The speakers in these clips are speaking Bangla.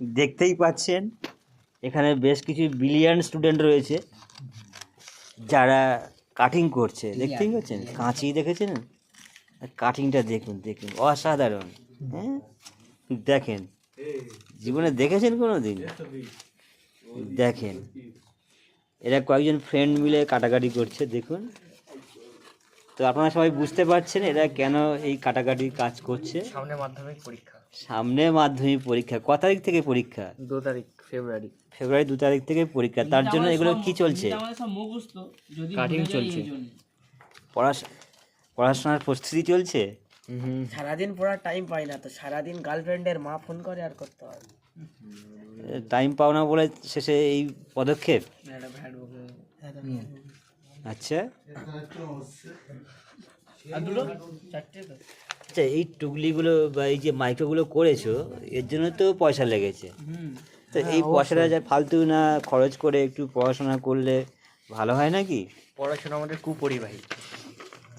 দেখতেই পাচ্ছেন এখানে বেশ কিছু বিলিয়ন স্টুডেন্ট রয়েছে যারা কাটিং করছে। দেখতেই পাচ্ছেন? কাঁচি দেখেছেন? কাটিংটা দেখুন দেখুন। অসাধারণ। হ্যাঁ? দেখেন। জীবনে দেখেছেন কোনো দিন দেখেন। এরা কয়েকজন ফ্রেন্ড মিলে কাটাকাটি করছে দেখুন। তো আপনারা সবাই বুঝতে পারছেন এরা কেন এই কাটাকাটি কাজ করছে। সামনে মাধ্যমিক পরীক্ষা। সামনে মাধ্যমিক পরীক্ষা। ক তারিখ থেকে পরীক্ষা? দু তারিখ ফেব্রুয়ারি ফেব্রুয়ারি দু তারিখ থেকে পরীক্ষা। তার জন্য এগুলো কি চলছে? কাটিং চলছে। পড়াশ- পড়াশোনার প্রস্তুতি চলছে? সারাদিন পড়ার টাইম পাই না তো সারাদিন গার্লফ্রেন্ডের মা ফোন করে আর করতে হয় টাইম পাও না বলে শেষে এই পদক্ষেপ? আচ্ছা। আচ্ছা এই টুকলিগুলো বা এই যে মাইক্রোগুলো করেছ এর জন্য তো পয়সা লেগেছে। তো এই পয়সাটা যা ফালতু না খরচ করে একটু পড়াশোনা করলে ভালো হয় নাকি? পড়াশোনা আমাদের কুপরিবাহী।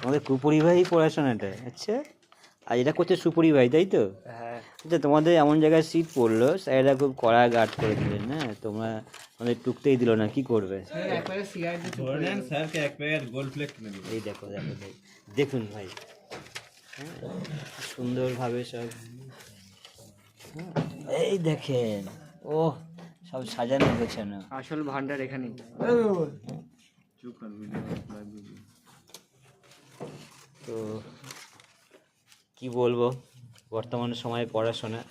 আমাদের কুপরিবাহী পড়াশোনাটা আচ্ছা। আর এটা করছে সুপরিবাহী তাই তো? হ্যাঁ। আচ্ছা তোমাদের এমন জায়গায় সিট পড়ল স্যারেরা খুব কড়া গার্ড করে দিলেন না তোমরা আমাদের টুকতেই দিল না কি করবে? এই দেখো দেখো। দেখুন ভাই হ্যাঁ, সুন্দরভাবে সব। এই দেখেন ও সব সাজানো গোছানো। আসল ভান্ডার এখানেই। তো কি বলব বর্তমান সময়ে পড়াশোনা।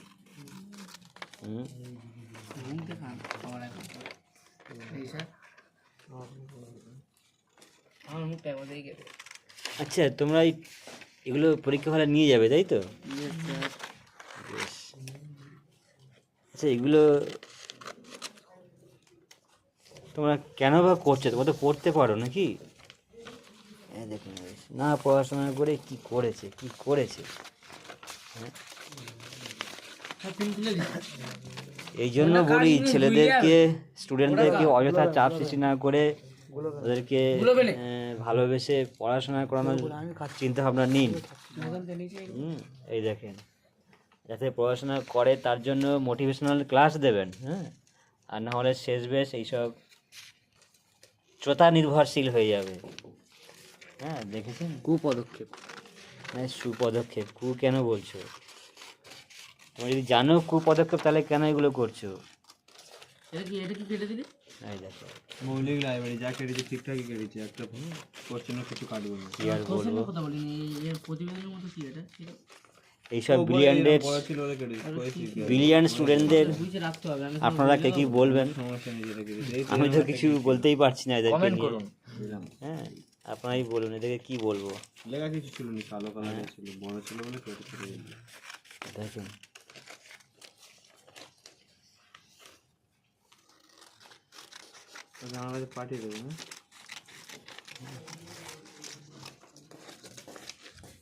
আচ্ছা তোমরা এই- এগুলো পরীক্ষা হলে নিয়ে যাবে তাই তো। আচ্ছা এগুলো তোমরা কেন বা করছ? তোমরা তো পড়তে পারো নাকি? দেখুন না পড়াশোনা করে কি করেছে? কি করেছে? হ্যাঁ? এই জন্য বলি ছেলেদেরকে স্টুডেন্টদেরকে অযথা চাপ সৃষ্টি না করে ওদেরকে ভালোবেসে পড়াশোনা করানোর চিন্তা ভাবনা নিন। এই দেখেন। যাতে পড়াশোনা করে তার জন্য মোটিভেশনাল ক্লাস দেবেন হ্যাঁ? আর না হলে শেষ বেশ এইসব শ্রোতা নির্ভরশীল হয়ে যাবে। হ্যাঁ দেখেছেন? কুপদক্ষেপ। হ্যাঁ সুপদক্ষেপ কু কেন বলছো? তুমি যদি জানো কুপদক্ষেপ তাহলে কেন এগুলো করছ? এই দেখো। মৌলিক লাইব্রেরি যা কেটেছে ঠিকঠাকই কেটেছে। একটা কোশ্চেনও কিছু কাটবো না। কি আর বলব? ব্রিলিয়ান্ট স্টুডেন্টদের আপনারা কে কি বলবেন? আমি তো কিছু বলতেই পারছি না এদেরকে কমেন্ট নিয়ে। করুন। হ্যাঁ আপনারাই বলুন এদেরকে কি বলব? লেখা কিছু ছিল না কালো কালারের ছিল বড় ছিল বলে। দেখুন। তাহলে আমার কাছে পাঠিয়ে দেবো হ্যাঁ